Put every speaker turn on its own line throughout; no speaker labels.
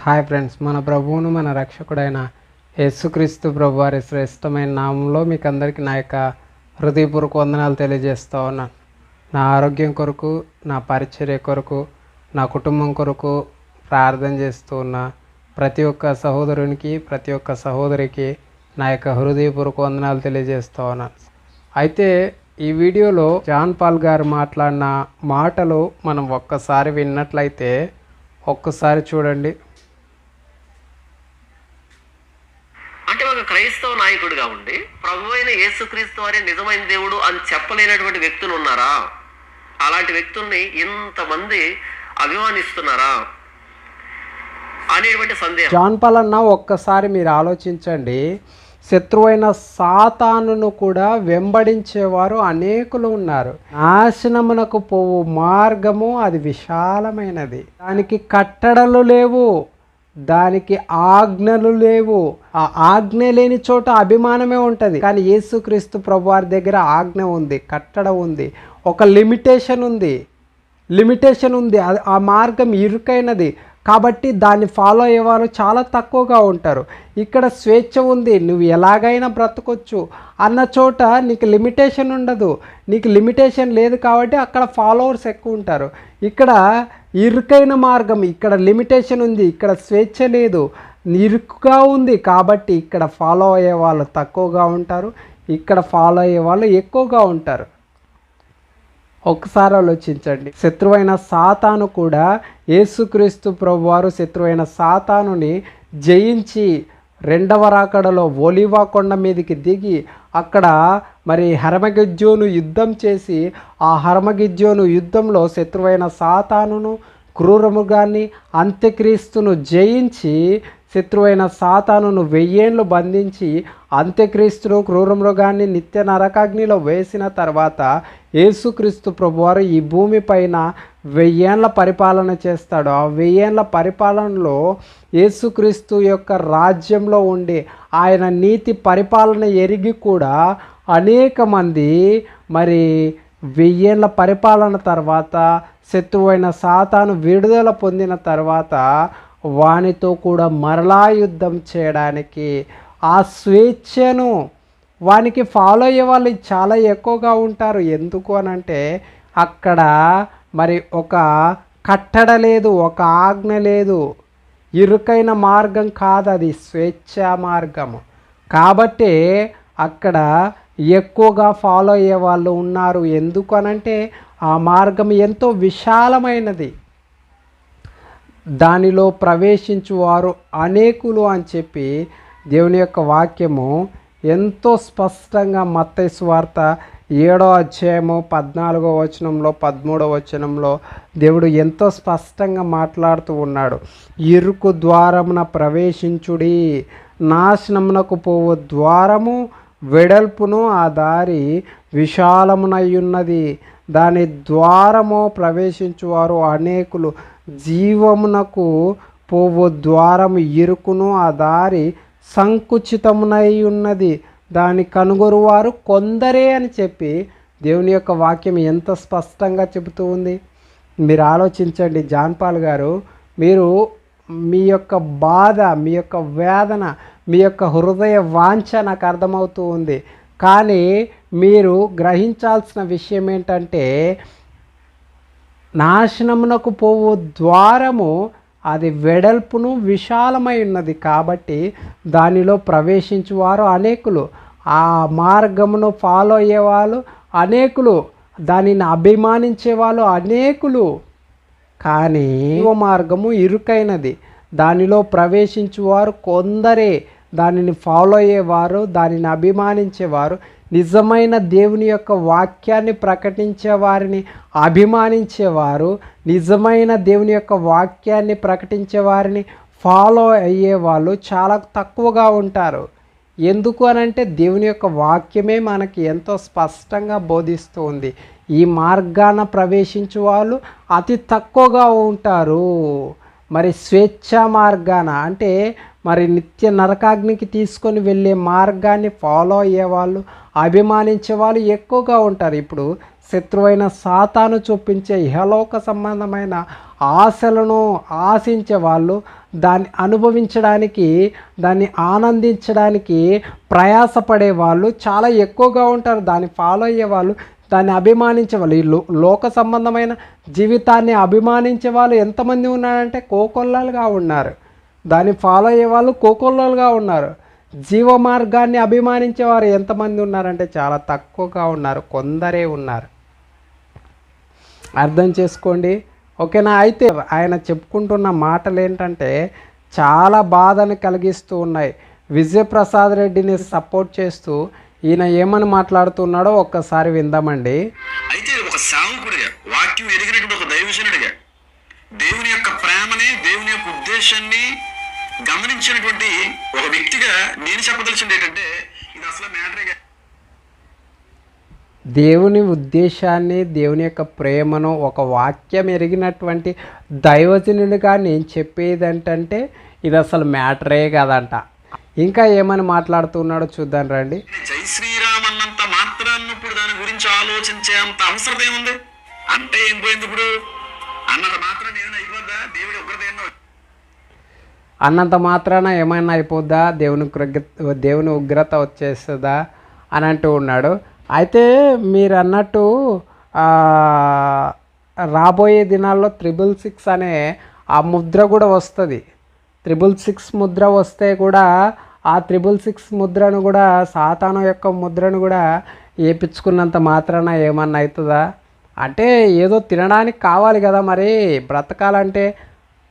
Hi friends మన ప్రభువును మన రక్షకుడైన యేసుక్రీస్తు ప్రభు వారి శ్రేష్టమైన నామంలో మీకు అందరికీ నా యొక్క హృదయపూర్వక వందనాలు తెలియజేస్తూ ఉన్నాను నా ఆరోగ్యం కొరకు నా పరిచర్య కొరకు నా కుటుంబం కొరకు ప్రార్థన చేస్తూ ఉన్న. ప్రతి ఒక్క సహోదరునికి ప్రతి ఒక్క సహోదరికి నా యొక్క హృదయపూర్వక వందనాలు తెలియజేస్తూ ఉన్నాను అయితే ఈ వీడియోలో జాన్ పాల్ గారు మాట్లాడిన మాటలు మనం ఒక్కసారి విన్నట్లయితే ఒక్కసారి చూడండి
అంటే ఒక క్రైస్తవ నాయకుడిగా ఉండి ప్రభు అయిన యేసుక్రీస్తు వారే నిజమైన దేవుడు అని చెప్పలేనటువంటి వ్యక్తులు ఉన్నారా? అలాంటి వ్యక్తుల్ని ఇంతమంది అభిమానిస్తున్నారా? అనేటువంటి సందేహం.
జాన్ పాల్ అన్న ఒక్కసారి మీరు ఆలోచించండి. శత్రువైన సాతానును కూడా వెంబడించేవారు అనేకులు ఉన్నారు. నాశనమునకు పోవు మార్గము అది విశాలమైనది. దానికి కట్టడలు లేవు. దానికి ఆజ్ఞలు లేవు. ఆ ఆజ్ఞ లేని చోట అభిమానమే ఉంటుంది. కానీ యేసుక్రీస్తు ప్రభువారి దగ్గర ఆజ్ఞ ఉంది కట్టడ ఉంది. ఒక లిమిటేషన్ ఉంది. లిమిటేషన్ ఉంది. అది- ఆ మార్గం ఇరుకైనది. కాబట్టి దాన్ని ఫాలో అయ్యేవారు చాలా తక్కువగా ఉంటారు. ఇక్కడ స్వేచ్ఛ ఉంది. నువ్వు ఎలాగైనా బ్రతకొచ్చు. అన్న చోట నీకు లిమిటేషన్ ఉండదు. నీకు లిమిటేషన్ లేదు కాబట్టి అక్కడ ఫాలోవర్స్ ఎక్కువ ఉంటారు. ఇక్కడ ఇరుకైన మార్గం. ఇక్కడ లిమిటేషన్ ఉంది ఇక్కడ స్వేచ్ఛ లేదు. ఇరుకుగా ఉంది కాబట్టి ఇక్కడ ఫాలో అయ్యే వాళ్ళు తక్కువగా ఉంటారు. ఇక్కడ ఫాలో అయ్యే వాళ్ళు ఎక్కువగా ఉంటారు. ఒకసారి ఆలోచించండి. శత్రువైన సాతాను కూడా యేసుక్రీస్తు ప్రభువారు శత్రువైన సాతానుని జయించి రెండవ రాకడలో ఒలివా కొండ మీదకి దిగి అక్కడ మరి హరమగిజ్జోను యుద్ధం చేసి ఆ హరమగిజ్జోను యుద్ధంలో శత్రువైన సాతానును క్రూరముగాన్ని అంత్యక్రీస్తును జయించి శత్రువైన సాతానును వెయ్యేళ్ళు బంధించి అంత్యక్రీస్తును క్రూరమృగాన్ని నిత్య నరకాగ్నిలో వేసిన తర్వాత యేసుక్రీస్తు ప్రభువారు ఈ భూమిపైన వెయ్యేళ్ళ పరిపాలన చేస్తాడు. ఆ వెయ్యేళ్ళ పరిపాలనలో యేసుక్రీస్తు యొక్క రాజ్యంలో ఉండి ఆయన నీతి పరిపాలన ఎరిగి కూడా అనేక మంది మరి వెయ్యేళ్ళ పరిపాలన తర్వాత శత్రువైన సాతాను విడుదల పొందిన తర్వాత వానితో కూడా మరలా యుద్ధం చేయడానికి ఆ స్వేచ్ఛను వానికి ఫాలో అయ్యే వాళ్ళు చాలా ఎక్కువగా ఉంటారు. ఎందుకు అని అంటే అక్కడ మరి ఒక కట్టడ లేదు ఒక ఆజ్ఞ లేదు. ఇరుకైన మార్గం కాదు అది స్వేచ్ఛ మార్గము. కాబట్టి అక్కడ ఎక్కువగా ఫాలో అయ్యే వాళ్ళు ఉన్నారు. ఎందుకు అనంటే ఆ మార్గం ఎంతో విశాలమైనది. దానిలో ప్రవేశించువారు అనేకులు అని చెప్పి దేవుని యొక్క వాక్యము ఎంతో స్పష్టంగా మత్తయి వార్త ఏడో అధ్యాయము పద్నాలుగో వచనంలో పదమూడో వచనంలో దేవుడు ఎంతో స్పష్టంగా మాట్లాడుతూ ఉన్నాడు. ఇరుకు ద్వారమున ప్రవేశించుడి నాశనమునకు పోవు ద్వారము వెడల్పును ఆ దారి విశాలమునయ్యున్నది. దాని ద్వారము ప్రవేశించువారు అనేకులు. జీవమునకు పోవు ద్వారము ఇరుకును. ఆ దారి సంకుచితమునై ఉన్నది దాని కనుగొరువారు కొందరే అని చెప్పి దేవుని యొక్క వాక్యం ఎంత స్పష్టంగా చెబుతూ ఉంది. మీరు ఆలోచించండి జాన్పాల్ గారు మీరు మీ యొక్క బాధ మీ యొక్క వేదన మీ యొక్క హృదయ వాంఛ నాకు అర్థమవుతూ ఉంది. కానీ మీరు గ్రహించాల్సిన విషయం ఏంటంటే నాశనమునకు పోవు ద్వారము అది వెడల్పును విశాలమై ఉన్నది కాబట్టి దానిలో ప్రవేశించువారు అనేకులు. ఆ మార్గమును ఫాలో అయ్యేవాళ్ళు అనేకులు. దానిని అభిమానించే వాళ్ళు అనేకులు. కానీ మార్గము ఇరుకైనది. దానిలో ప్రవేశించువారు కొందరే. దానిని ఫాలో అయ్యేవారు దానిని అభిమానించేవారు నిజమైన దేవుని యొక్క వాక్యాన్ని ప్రకటించే వారిని అభిమానించేవారు నిజమైన దేవుని యొక్క వాక్యాన్ని ప్రకటించే వారిని ఫాలో అయ్యే వాళ్ళు చాలా తక్కువగా ఉంటారు. ఎందుకు అనంటే దేవుని యొక్క వాక్యమే మనకి ఎంతో స్పష్టంగా బోధిస్తూ ఉంది. ఈ మార్గాన ప్రవేశించే వాళ్ళు అతి తక్కువగా ఉంటారు. మరి స్వేచ్ఛ మార్గాన అంటే మరి నిత్య నరకాగ్నికి తీసుకొని వెళ్ళే మార్గాన్ని ఫాలో అయ్యేవాళ్ళు అభిమానించే వాళ్ళు ఎక్కువగా ఉంటారు. ఇప్పుడు శత్రువైన సాతాను చూపించే ఇహలోక సంబంధమైన ఆశలను ఆశించే వాళ్ళు దాన్ని అనుభవించడానికి దాన్ని ఆనందించడానికి ప్రయాసపడే వాళ్ళు చాలా ఎక్కువగా ఉంటారు. దాన్ని ఫాలో అయ్యే వాళ్ళు దాన్ని అభిమానించే వాళ్ళు. ఈ లో- లోక సంబంధమైన జీవితాన్ని అభిమానించే వాళ్ళు ఎంతమంది ఉన్నారంటే కోకొల్లలుగా ఉన్నారు. దాన్ని ఫాలో అయ్యే వాళ్ళు కోకొల్లలుగా ఉన్నారు. జీవ మార్గాన్ని అభిమానించేవారు ఎంతమంది ఉన్నారంటే చాలా తక్కువగా ఉన్నారు. కొందరే ఉన్నారు. అర్థం చేసుకోండి. ఓకేనా? అయితే ఆయన చెప్పుకుంటున్న మాటలు ఏంటంటే చాలా బాధను కలిగిస్తూ ఉన్నాయి. విజయప్రసాద్ రెడ్డిని సపోర్ట్ చేస్తూ ఈయన ఏమని మాట్లాడుతున్నాడో ఒక్కసారి విందామండి.
అయితే ఒక సేవకుడిగా వాక్యం ఎరిగినటువంటి ఒక దైవజనుడిగా దేవుని యొక్క ప్రేమని దేవుని యొక్క ఉద్దేశాన్ని గమనించినటువంటి ఒక వ్యక్తిగా నేను చెప్పదలిచింది ఏంటంటే ఇది అసలు మ్యాటరే
దేవుని ఉద్దేశాన్ని దేవుని యొక్క ప్రేమను ఒక వాక్యం ఎరిగినటువంటి దైవజనుడిగా నేను చెప్పేది ఏంటంటే ఇది అసలు మ్యాటరే కదంట. ఇంకా ఏమని మాట్లాడుతున్నాడో చూద్దాం రండి.
జై శ్రీరామ్ అన్నంత మాత్రాన్ని ఇప్పుడు దాని గురించి ఆలోచించే అంత అవసరం ఏముంది? అంటే ఏం పోయింది ఇప్పుడు? అన్నంత మాత్రం నేను అయిపోద్దా దేవుడి ఒకరిదేనో
అన్నంత మాత్రాన ఏమైనా అయిపోద్దా? దేవుని దేవుని ఉగ్రత వచ్చేస్తుందా? అని అంటూ ఉన్నాడు. అయితే మీరు అన్నట్టు రాబోయే దినాల్లో త్రిబుల్ సిక్స్ అనే ఆ ముద్ర కూడా వస్తుంది. త్రిబుల్ సిక్స్ ముద్ర వస్తే కూడా ఆ త్రిబుల్ సిక్స్ ముద్రను కూడా సాతాను యొక్క ముద్రను కూడా ఏపించుకున్నంత మాత్రాన ఏమన్నా అవుతుందా అంటే ఏదో తినడానికి కావాలి కదా మరి. బ్రతకాలంటే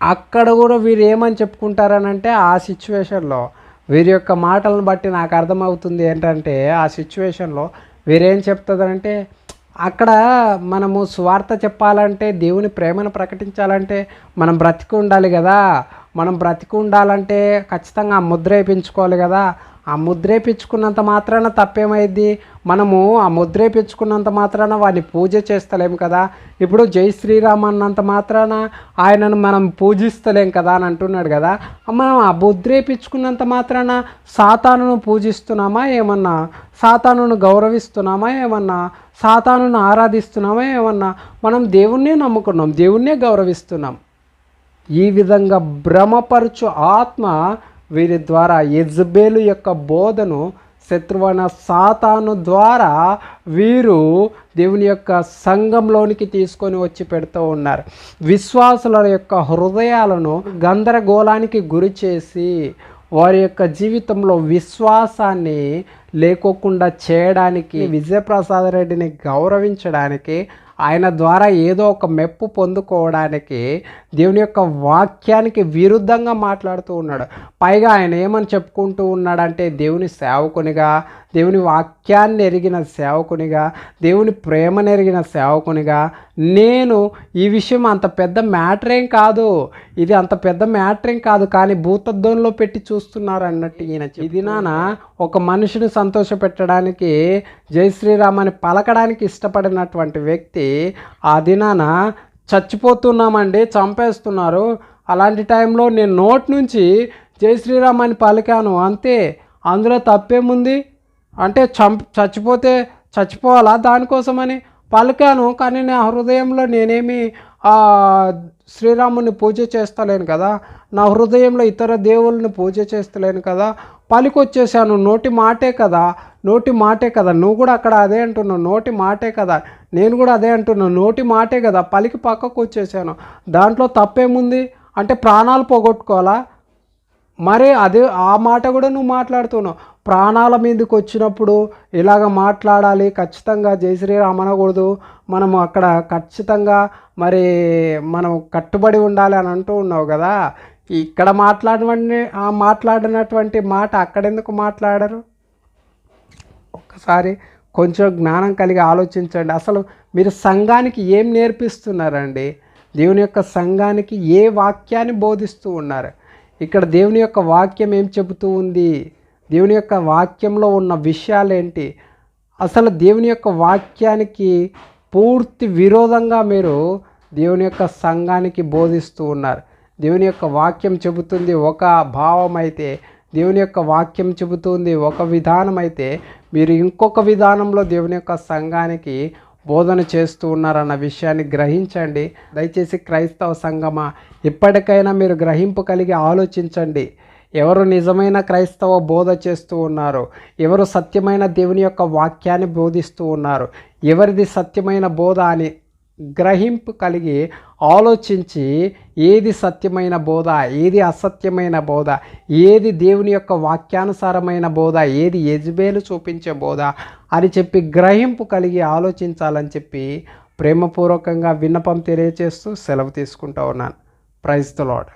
అక్కడ కూడా వీరు ఏమని చెప్పుకుంటారనంటే ఆ సిచ్యువేషన్లో వీరి యొక్క మాటలను బట్టి నాకు అర్థమవుతుంది ఏంటంటే ఆ సిచ్యువేషన్లో వీరేం చెప్తుందంటే అక్కడ మనము స్వార్థ చెప్పాలంటే దేవుని ప్రేమను ప్రకటించాలంటే మనం బ్రతికి ఉండాలి కదా. మనం బ్రతికి ఉండాలంటే ఖచ్చితంగా ఆ ముద్ర వేయించుకోవాలి కదా. ఆ ముద్రే వేయించుకున్నంత మాత్రాన తప్పేమైంది మనము ఆ ముద్రే వేయించుకున్నంత మాత్రాన వాడిని పూజ చేస్తలేం కదా. ఇప్పుడు జై శ్రీరామ్ అన్నంత మాత్రాన ఆయనను మనం పూజిస్తలేం కదా అని అంటున్నాడు కదా. మనం ఆ ముద్రే వేయించుకున్నంత మాత్రాన సాతానును పూజిస్తున్నామా ఏమన్నా? సాతానును గౌరవిస్తున్నామా ఏమన్నా? సాతానును ఆరాధిస్తున్నామా ఏమన్నా? మనం దేవుణ్ణే నమ్ముకున్నాం దేవుణ్ణే గౌరవిస్తున్నాం. ఈ విధంగా భ్రమపరచు ఆత్మ వీరి ద్వారా యజ్బేలు యొక్క బోధను శత్రువైన సాతాను ద్వారా వీరు దేవుని యొక్క సంఘంలోనికి తీసుకొని వచ్చి పెడుతూ ఉన్నారు. విశ్వాసుల యొక్క హృదయాలను గందరగోళానికి గురి చేసి వారి యొక్క జీవితంలో విశ్వాసాన్ని లేకోకుండా చేయడానికి విజయప్రసాద్ రెడ్డిని గౌరవించడానికి ఆయన ద్వారా ఏదో ఒక మెప్పు పొందుకోవడానికి దేవుని యొక్క వాక్యానికి విరుద్ధంగా మాట్లాడుతూ ఉన్నాడు. పైగా ఆయన ఏమని చెప్పుకుంటూ ఉన్నాడంటే దేవుని సేవకునిగా దేవుని వాక్యాన్ని ఎరిగిన సేవకునిగా దేవుని ప్రేమను ఎరిగిన సేవకునిగా నేను ఈ విషయం అంత పెద్ద మ్యాటర్ ఏం కాదు. ఇది అంత పెద్ద మ్యాటర్ ఏం కాదు. కానీ భూతద్దంలో పెట్టి చూస్తున్నారు అన్నట్టు ఈయన ఇది నాన్న ఒక మనిషిని సంతోషపెట్టడానికి జై శ్రీరామ్ అని పలకడానికి ఇష్టపడినటువంటి వ్యక్తి ఆ దినాన చచ్చిపోతున్నామండి చంపేస్తున్నారు. అలాంటి టైంలో నేను నోట్ నుంచి జై శ్రీరామ్ అని పలికాను. అంతే అందులో తప్పేముంది? అంటే చంప చచ్చిపోతే చచ్చిపోవాలా దానికోసమని? పలికాను కానీ నా హృదయంలో నేనేమి శ్రీరాముని పూజ చేస్తలేను కదా. నా హృదయంలో ఇతర దేవుళ్ళని పూజ చేస్తలేను కదా. పలికొచ్చేసాను నోటి మాటే కదా నోటి మాటే కదా. నువ్వు కూడా అక్కడ అదే అంటున్నావు. నోటి మాటే కదా. నేను కూడా అదే అంటున్నాను. నోటి మాటే కదా. పలికి పక్కకు వచ్చేసాను దాంట్లో తప్పేముంది? అంటే ప్రాణాలు పోగొట్టుకోవాలా? మరి అదే ఆ మాట కూడా నువ్వు మాట్లాడుతున్నావు. ప్రాణాల మీదకి వచ్చినప్పుడు ఇలాగ మాట్లాడాలి. ఖచ్చితంగా జై శ్రీరామ్ అనకూడదు. మనము అక్కడ ఖచ్చితంగా మరి మనం కట్టుబడి ఉండాలి అని అంటూ ఉన్నావు కదా. ఇక్కడ మాట్లాడమని ఆ మాట్లాడినటువంటి మాట అక్కడెందుకు మాట్లాడరు? ఒక్కసారి కొంచెం జ్ఞానం కలిగి ఆలోచించండి. అసలు మీరు సంఘానికి ఏం నేర్పిస్తున్నారండి? దేవుని యొక్క సంఘానికి ఏ వాక్యాన్ని బోధిస్తూ ఉన్నారు? ఇక్కడ దేవుని యొక్క వాక్యం ఏం చెబుతూ ఉంది? దేవుని యొక్క వాక్యంలో ఉన్న విషయాలు ఏంటి అసలు దేవుని యొక్క వాక్యానికి పూర్తి విరోధంగా మీరు దేవుని యొక్క సంఘానికి బోధిస్తూ ఉన్నారు. దేవుని యొక్క వాక్యం చెబుతుంది ఒక భావం అయితే దేవుని యొక్క వాక్యం చెబుతుంది ఒక విధానం అయితే మీరు ఇంకొక విధానంలో దేవుని యొక్క సంఘానికి బోధన చేస్తూ ఉన్నారన్న విషయాన్ని గ్రహించండి. దయచేసి క్రైస్తవ సంఘమా ఇప్పటికైనా మీరు గ్రహింపు కలిగి ఆలోచించండి. ఎవరు నిజమైన క్రైస్తవ బోధ చేస్తూ ఉన్నారు ఎవరు సత్యమైన దేవుని యొక్క వాక్యాన్ని బోధిస్తూ ఉన్నారు ఎవరిది సత్యమైన బోధ అని గ్రహింపు కలిగి ఆలోచించి ఏది సత్యమైన బోధ ఏది అసత్యమైన బోధ ఏది దేవుని యొక్క వాక్యానుసారమైన బోధ ఏది యజ్బేలు చూపించే బోధ అని చెప్పి గ్రహింపు కలిగి ఆలోచించాలని చెప్పి ప్రేమపూర్వకంగా విన్నపం తెలియచేస్తూ సెలవు తీసుకుంటూ ఉన్నాను. Praise the lord